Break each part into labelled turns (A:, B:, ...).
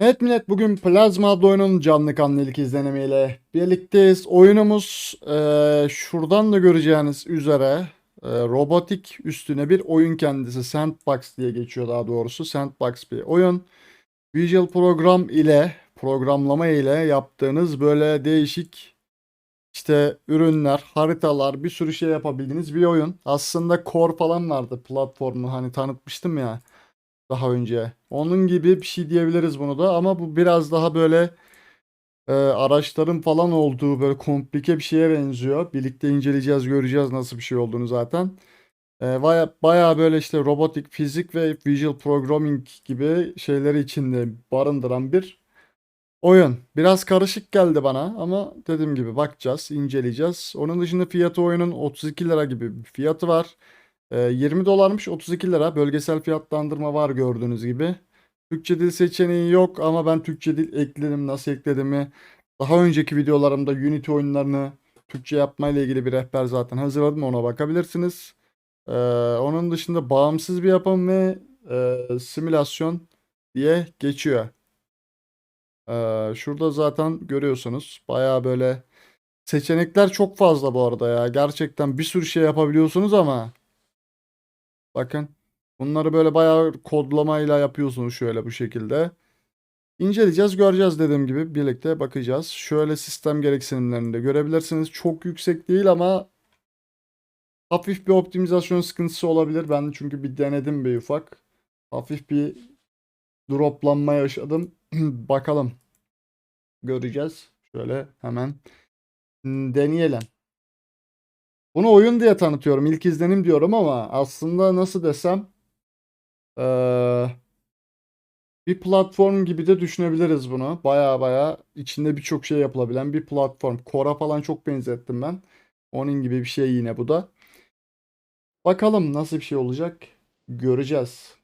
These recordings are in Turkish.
A: Evet millet bugün Plazma adlı oyunun canlı kanlı ilk izlenemeyle birlikteyiz. Oyunumuz eee, şuradan da göreceğiniz üzere eee, robotik üstüne bir oyun kendisi. Sandbox diye geçiyor daha doğrusu. Sandbox bir oyun. Visual program ile programlama ile yaptığınız böyle değişik işte ürünler, haritalar, bir sürü şey yapabildiğiniz bir oyun. Aslında Core falan vardı platformu hani tanıtmıştım ya daha önce. Onun gibi bir şey diyebiliriz bunu da ama bu biraz daha böyle e, araçların falan olduğu böyle komplike bir şeye benziyor. Birlikte inceleyeceğiz, göreceğiz nasıl bir şey olduğunu zaten. E, baya, bayağı böyle işte robotik, fizik ve visual programming gibi şeyleri içinde barındıran bir oyun. Biraz karışık geldi bana ama dediğim gibi bakacağız, inceleyeceğiz. Onun dışında fiyatı oyunun 32 lira gibi bir fiyatı var. Ee, 20 dolarmış 32 lira. Bölgesel fiyatlandırma var gördüğünüz gibi. Türkçe dil seçeneği yok ama ben Türkçe dil ekledim. Nasıl ekledimi daha önceki videolarımda Unity oyunlarını Türkçe yapmayla ilgili bir rehber zaten hazırladım. Ona bakabilirsiniz. Ee, onun dışında bağımsız bir yapım ve e, simülasyon diye geçiyor. Ee, şurada zaten görüyorsunuz. Baya böyle seçenekler çok fazla bu arada ya. Gerçekten bir sürü şey yapabiliyorsunuz ama Bakın. Bunları böyle bayağı kodlamayla yapıyorsunuz şöyle bu şekilde. İnceleyeceğiz, göreceğiz dediğim gibi birlikte bakacağız. Şöyle sistem gereksinimlerini de görebilirsiniz. Çok yüksek değil ama hafif bir optimizasyon sıkıntısı olabilir. Ben çünkü bir denedim bir ufak. Hafif bir droplanma yaşadım. Bakalım. Göreceğiz. Şöyle hemen deneyelim. Bunu oyun diye tanıtıyorum. İlk izlenim diyorum ama aslında nasıl desem eee, bir platform gibi de düşünebiliriz bunu. Baya baya içinde birçok şey yapılabilen bir platform. Core'a falan çok benzettim ben. Onun gibi bir şey yine bu da. Bakalım nasıl bir şey olacak. Göreceğiz.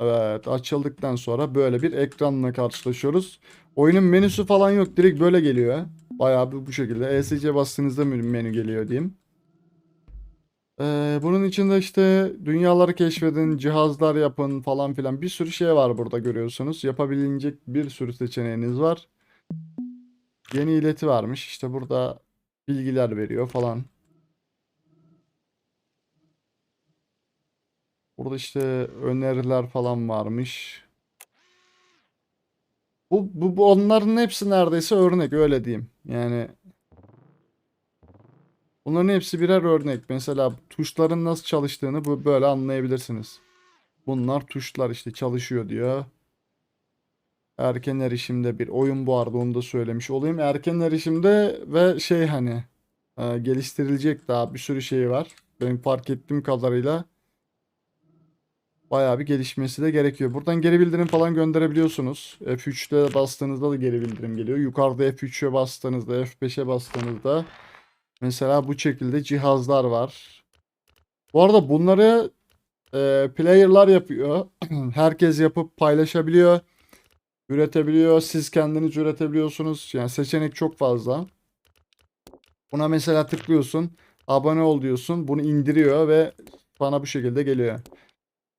A: Evet açıldıktan sonra böyle bir ekranla karşılaşıyoruz. Oyunun menüsü falan yok. Direkt böyle geliyor. Bayağı bu, bu şekilde. ESC bastığınızda menü, geliyor diyeyim. Ee, bunun içinde işte dünyaları keşfedin, cihazlar yapın falan filan bir sürü şey var burada görüyorsunuz. Yapabilecek bir sürü seçeneğiniz var. Yeni ileti varmış. İşte burada bilgiler veriyor falan. Burada işte öneriler falan varmış. Bu, bu, bu onların hepsi neredeyse örnek öyle diyeyim. Yani bunların hepsi birer örnek. Mesela tuşların nasıl çalıştığını bu böyle anlayabilirsiniz. Bunlar tuşlar işte çalışıyor diyor. Erken erişimde bir oyun bu arada onu da söylemiş olayım. Erken erişimde ve şey hani e, geliştirilecek daha bir sürü şey var. Benim fark ettiğim kadarıyla bayağı bir gelişmesi de gerekiyor. Buradan geri bildirim falan gönderebiliyorsunuz. F3'te bastığınızda da geri bildirim geliyor. Yukarıda F3'e bastığınızda, F5'e bastığınızda mesela bu şekilde cihazlar var. Bu arada bunları e, player'lar yapıyor. Herkes yapıp paylaşabiliyor. Üretebiliyor. Siz kendiniz üretebiliyorsunuz. Yani seçenek çok fazla. Buna mesela tıklıyorsun. Abone ol diyorsun. Bunu indiriyor ve bana bu şekilde geliyor.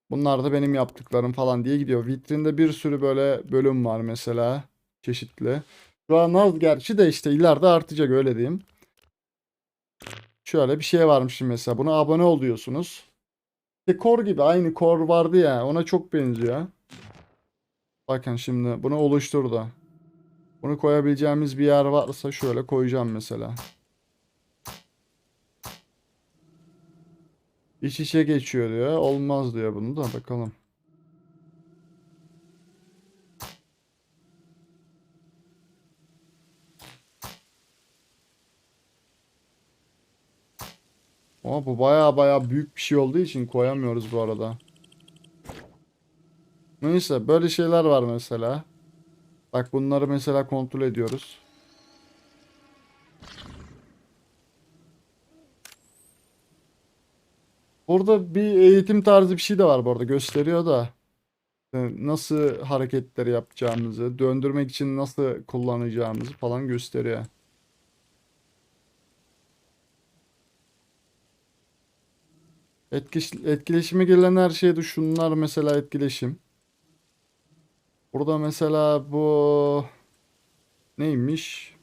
A: Bunlar da benim yaptıklarım falan diye gidiyor. Vitrinde bir sürü böyle bölüm var mesela. Çeşitli. Şu an az gerçi de işte ileride artacak öyle diyeyim. Şöyle bir şey varmış şimdi mesela. Buna abone ol diyorsunuz. İşte Core gibi aynı Core vardı ya. Ona çok benziyor. Bakın şimdi bunu oluşturdu. Bunu koyabileceğimiz bir yer varsa şöyle koyacağım mesela. İç içe geçiyor diyor. Olmaz diyor bunu da bakalım. Ama bu baya baya büyük bir şey olduğu için koyamıyoruz bu arada. Neyse böyle şeyler var mesela. Bak bunları mesela kontrol ediyoruz. Burada bir eğitim tarzı bir şey de var bu arada gösteriyor da. e, Nasıl hareketleri yapacağımızı, döndürmek için nasıl kullanacağımızı falan gösteriyor. Etkiş, etkileşime gelen her şeyde şunlar mesela etkileşim. Burada mesela bu neymiş?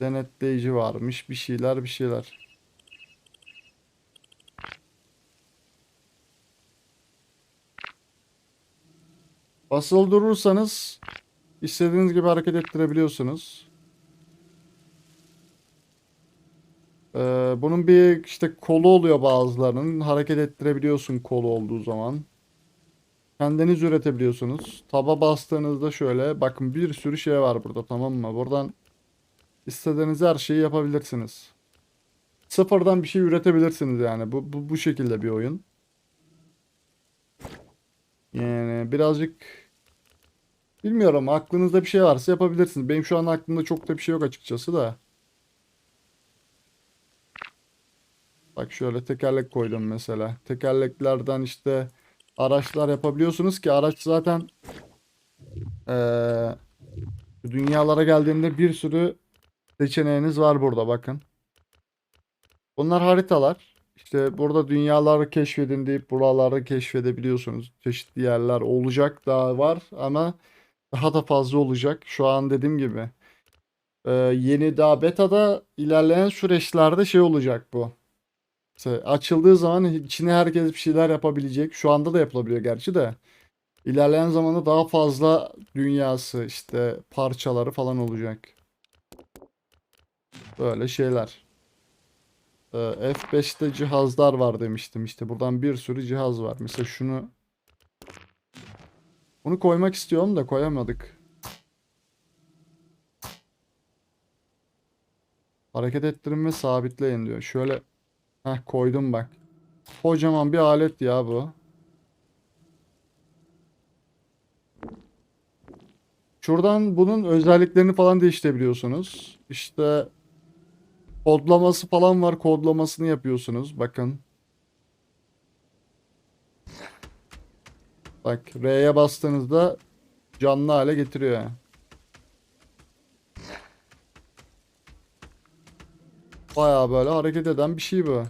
A: Denetleyici varmış. Bir şeyler bir şeyler. Basılı durursanız istediğiniz gibi hareket ettirebiliyorsunuz. Ee, bunun bir işte kolu oluyor bazılarının. Hareket ettirebiliyorsun kolu olduğu zaman. Kendiniz üretebiliyorsunuz. Taba bastığınızda şöyle bakın bir sürü şey var burada tamam mı? Buradan istediğiniz her şeyi yapabilirsiniz. Sıfırdan bir şey üretebilirsiniz yani. Bu, bu, bu şekilde bir oyun. Yani birazcık bilmiyorum aklınızda bir şey varsa yapabilirsiniz. Benim şu an aklımda çok da bir şey yok açıkçası da. Bak şöyle tekerlek koydum mesela. Tekerleklerden işte araçlar yapabiliyorsunuz ki araç zaten eee, dünyalara geldiğinde bir sürü seçeneğiniz var burada bakın. Bunlar haritalar. İşte burada dünyaları keşfedin deyip buraları keşfedebiliyorsunuz. Çeşitli yerler olacak daha var ama daha da fazla olacak. Şu an dediğim gibi eee, yeni daha beta'da ilerleyen süreçlerde şey olacak bu. Açıldığı zaman içine herkes bir şeyler yapabilecek. Şu anda da yapılabiliyor gerçi de. İlerleyen zamanda daha fazla dünyası işte parçaları falan olacak. Böyle şeyler. Ee, F5'te cihazlar var demiştim işte. Buradan bir sürü cihaz var. Mesela şunu bunu koymak istiyorum da koyamadık. Hareket ettirin ve sabitleyin diyor. Şöyle Heh koydum bak. Kocaman bir alet ya bu. Şuradan bunun özelliklerini falan değiştirebiliyorsunuz. İşte kodlaması falan var. Kodlamasını yapıyorsunuz. Bakın. Bak R'ye bastığınızda canlı hale getiriyor. Baya böyle hareket eden bir şey bu.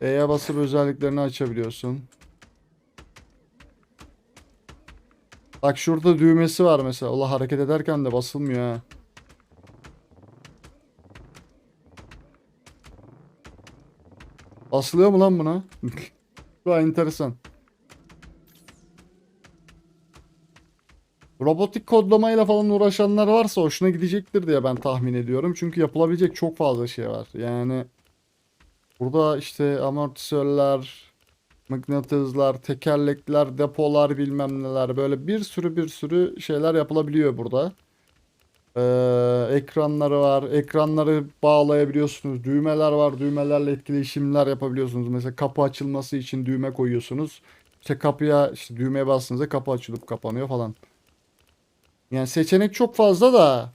A: E'ye basıp özelliklerini açabiliyorsun. Bak şurada düğmesi var mesela. Allah hareket ederken de basılmıyor ha. Basılıyor mu lan buna? Bu enteresan. Robotik kodlamayla falan uğraşanlar varsa hoşuna gidecektir diye ben tahmin ediyorum. Çünkü yapılabilecek çok fazla şey var. Yani burada işte amortisörler, mıknatıslar, tekerlekler, depolar bilmem neler böyle bir sürü bir sürü şeyler yapılabiliyor burada. Ee, ekranları var. Ekranları bağlayabiliyorsunuz. Düğmeler var. Düğmelerle etkileşimler yapabiliyorsunuz. Mesela kapı açılması için düğme koyuyorsunuz. İşte kapıya işte düğmeye bastığınızda kapı açılıp kapanıyor falan. Yani seçenek çok fazla da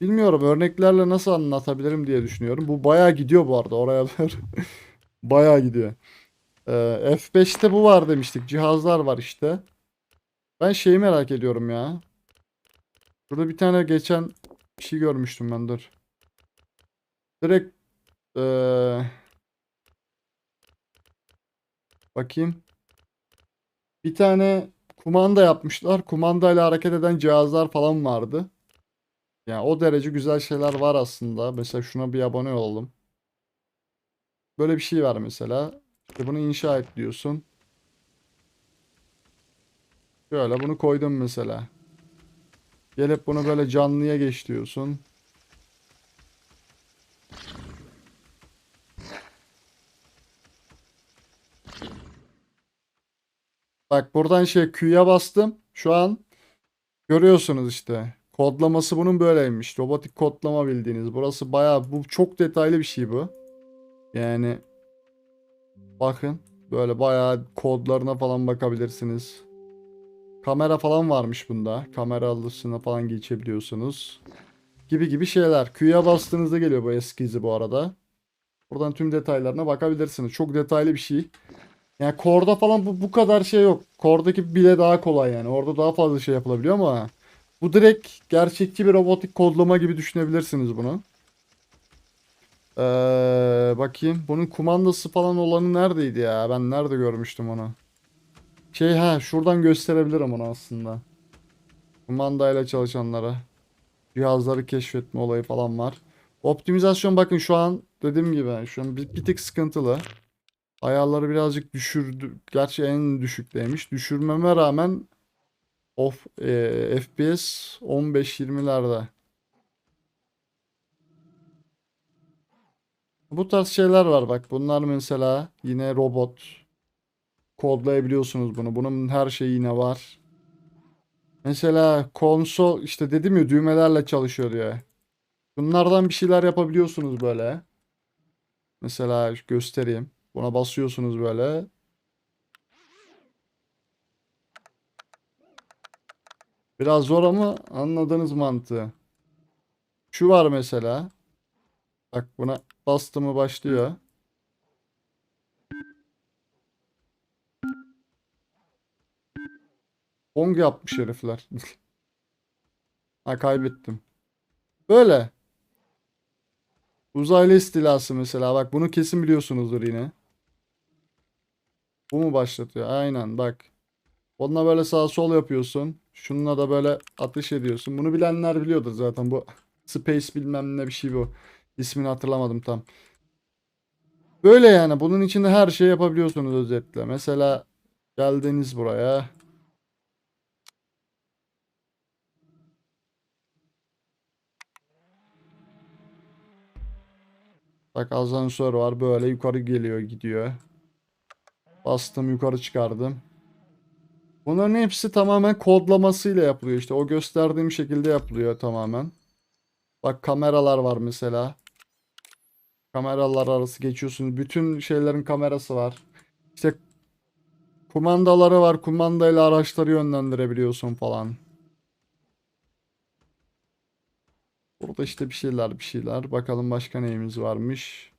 A: bilmiyorum örneklerle nasıl anlatabilirim diye düşünüyorum. Bu bayağı gidiyor bu arada oraya doğru. bayağı gidiyor. Ee, F5'te bu var demiştik. Cihazlar var işte. Ben şeyi merak ediyorum ya. Burada bir tane geçen bir şey görmüştüm ben dur. Direkt ee, bakayım. Bir tane kumanda yapmışlar. Kumandayla hareket eden cihazlar falan vardı. Yani o derece güzel şeyler var aslında. Mesela şuna bir abone olalım. Böyle bir şey var mesela. İşte bunu inşa et diyorsun. Şöyle bunu koydum mesela. Gelip bunu böyle canlıya geç diyorsun. Bak buradan şey Q'ya bastım. Şu an görüyorsunuz işte. Kodlaması bunun böyleymiş. Robotik kodlama bildiğiniz. Burası bayağı bu çok detaylı bir şey bu. Yani bakın böyle bayağı kodlarına falan bakabilirsiniz. Kamera falan varmış bunda. Kamera alısına falan geçebiliyorsunuz. Gibi gibi şeyler. Q'ya bastığınızda geliyor bu eski izi bu arada. Buradan tüm detaylarına bakabilirsiniz. Çok detaylı bir şey. Yani Core'da falan bu, bu kadar şey yok. Core'daki bile daha kolay yani. Orada daha fazla şey yapılabiliyor ama bu direkt gerçekçi bir robotik kodlama gibi düşünebilirsiniz bunu. Ee, bakayım. Bunun kumandası falan olanı neredeydi ya? Ben nerede görmüştüm onu? Şey ha şuradan gösterebilirim onu aslında. Kumandayla çalışanlara. Cihazları keşfetme olayı falan var. Optimizasyon bakın şu an dediğim gibi şu an bir, bir tık sıkıntılı. Ayarları birazcık düşürdü. Gerçi en düşükteymiş. Düşürmeme rağmen of e, FPS 15-20'lerde. Bu tarz şeyler var bak. Bunlar mesela yine robot. Kodlayabiliyorsunuz bunu. Bunun her şeyi yine var. Mesela konsol işte dedim ya düğmelerle çalışıyor diye. Bunlardan bir şeyler yapabiliyorsunuz böyle. Mesela göstereyim. Buna basıyorsunuz böyle. Biraz zor ama anladınız mantığı. Şu var mesela. Bak buna bastı mı başlıyor. Bong yapmış herifler. ha kaybettim. Böyle. Uzaylı istilası mesela. Bak bunu kesin biliyorsunuzdur yine. Bu mu başlatıyor? Aynen bak. Onunla böyle sağ sol yapıyorsun. Şununla da böyle atış ediyorsun. Bunu bilenler biliyordur zaten. Bu Space bilmem ne bir şey bu. İsmini hatırlamadım tam. Böyle yani. Bunun içinde her şeyi yapabiliyorsunuz özetle. Mesela geldiniz buraya. Bak asansör var. Böyle yukarı geliyor gidiyor. Bastım yukarı çıkardım. Bunların hepsi tamamen kodlamasıyla yapılıyor işte. O gösterdiğim şekilde yapılıyor tamamen. Bak kameralar var mesela. Kameralar arası geçiyorsunuz. Bütün şeylerin kamerası var. İşte kumandaları var. Kumandayla araçları yönlendirebiliyorsun falan. Burada işte bir şeyler bir şeyler. Bakalım başka neyimiz varmış.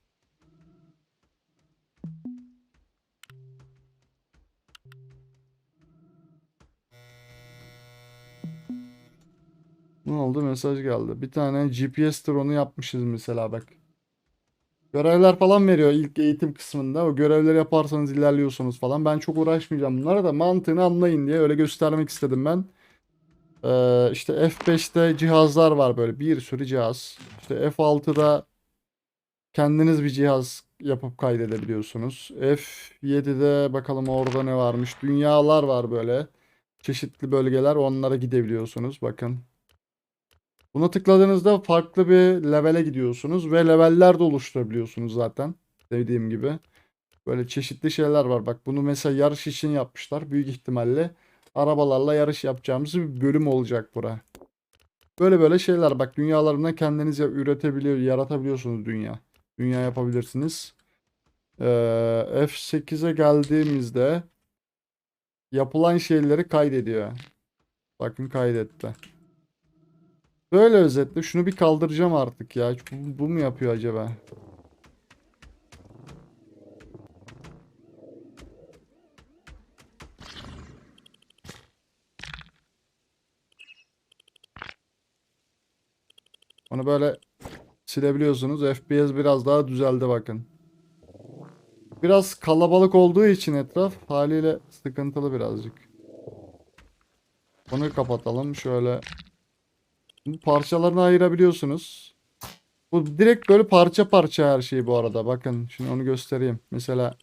A: Ne oldu? Mesaj geldi. Bir tane GPS drone'u yapmışız mesela bak. Görevler falan veriyor ilk eğitim kısmında. O görevleri yaparsanız ilerliyorsunuz falan. Ben çok uğraşmayacağım bunlara da mantığını anlayın diye öyle göstermek istedim ben. Ee, işte F5'te cihazlar var böyle bir sürü cihaz. İşte F6'da kendiniz bir cihaz yapıp kaydedebiliyorsunuz. F7'de bakalım orada ne varmış. Dünyalar var böyle. Çeşitli bölgeler onlara gidebiliyorsunuz. Bakın. Buna tıkladığınızda farklı bir levele gidiyorsunuz ve leveller de oluşturabiliyorsunuz zaten. Dediğim gibi. Böyle çeşitli şeyler var. Bak bunu mesela yarış için yapmışlar. Büyük ihtimalle arabalarla yarış yapacağımız bir bölüm olacak bura. Böyle böyle şeyler. Bak dünyalarından kendiniz üretebiliyor, yaratabiliyorsunuz dünya. Dünya yapabilirsiniz. Ee, F8'e geldiğimizde yapılan şeyleri kaydediyor. Bakın kaydetti. Böyle özetle. Şunu bir kaldıracağım artık ya. Bu, bu mu yapıyor acaba? Onu böyle silebiliyorsunuz. FPS biraz daha düzeldi bakın. Biraz kalabalık olduğu için etraf haliyle sıkıntılı birazcık. Bunu kapatalım. Şöyle bu parçalarını ayırabiliyorsunuz. Bu direkt böyle parça parça her şey bu arada. Bakın şimdi onu göstereyim. Mesela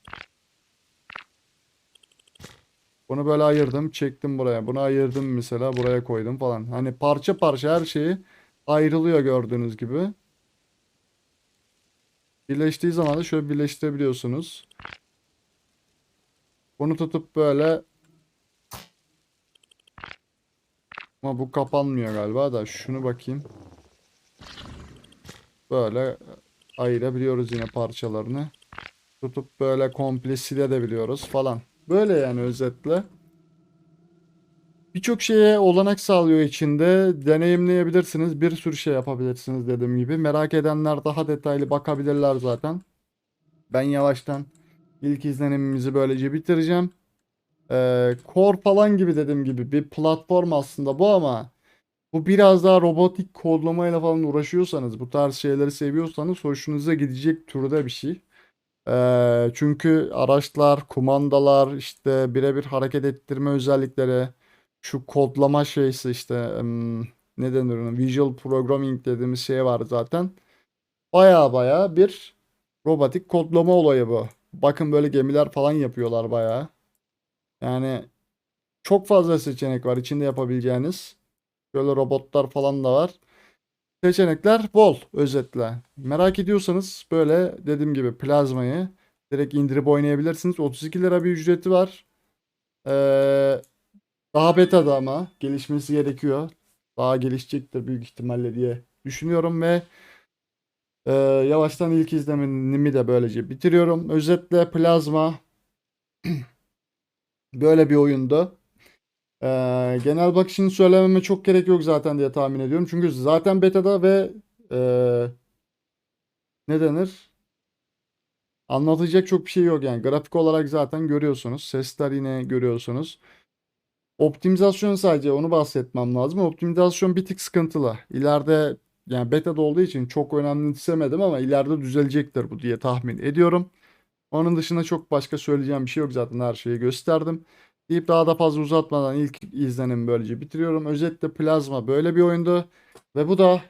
A: bunu böyle ayırdım, çektim buraya. Bunu ayırdım mesela, buraya koydum falan. Hani parça parça her şeyi ayrılıyor gördüğünüz gibi. Birleştiği zaman da şöyle birleştirebiliyorsunuz. Bunu tutup böyle ama bu kapanmıyor galiba da şunu bakayım. Böyle ayırabiliyoruz yine parçalarını. Tutup böyle komple silebiliyoruz falan. Böyle yani özetle. Birçok şeye olanak sağlıyor içinde. Deneyimleyebilirsiniz. Bir sürü şey yapabilirsiniz dediğim gibi. Merak edenler daha detaylı bakabilirler zaten. Ben yavaştan ilk izlenimimizi böylece bitireceğim. Ee, Core falan gibi dediğim gibi bir platform aslında bu ama Bu biraz daha robotik kodlamayla falan uğraşıyorsanız, bu tarz şeyleri seviyorsanız hoşunuza gidecek türde bir şey. Ee, çünkü araçlar, kumandalar, işte birebir hareket ettirme özellikleri, şu kodlama şeysi işte ne denir ona? Visual Programming dediğimiz şey var zaten. Baya baya bir robotik kodlama olayı bu. Bakın böyle gemiler falan yapıyorlar baya. Yani çok fazla seçenek var içinde yapabileceğiniz. Böyle robotlar falan da var. Seçenekler bol özetle. Merak ediyorsanız böyle dediğim gibi plazmayı direkt indirip oynayabilirsiniz. 32 lira bir ücreti var. Ee, daha beta'da ama gelişmesi gerekiyor. Daha gelişecektir büyük ihtimalle diye düşünüyorum ve e, yavaştan ilk izlenimimi de böylece bitiriyorum. Özetle plazma böyle bir oyundu. Ee, genel bakışını söylememe çok gerek yok zaten diye tahmin ediyorum. Çünkü zaten beta'da ve e, ne denir? Anlatacak çok bir şey yok yani. Grafik olarak zaten görüyorsunuz. Sesler yine görüyorsunuz. Optimizasyon sadece onu bahsetmem lazım. Optimizasyon bir tık sıkıntılı. İleride yani beta'da olduğu için çok önemsemedim ama ileride düzelecektir bu diye tahmin ediyorum. Onun dışında çok başka söyleyeceğim bir şey yok zaten her şeyi gösterdim. Deyip daha da fazla uzatmadan ilk izlenimi böylece bitiriyorum. Özetle Plazma böyle bir oyundu ve bu da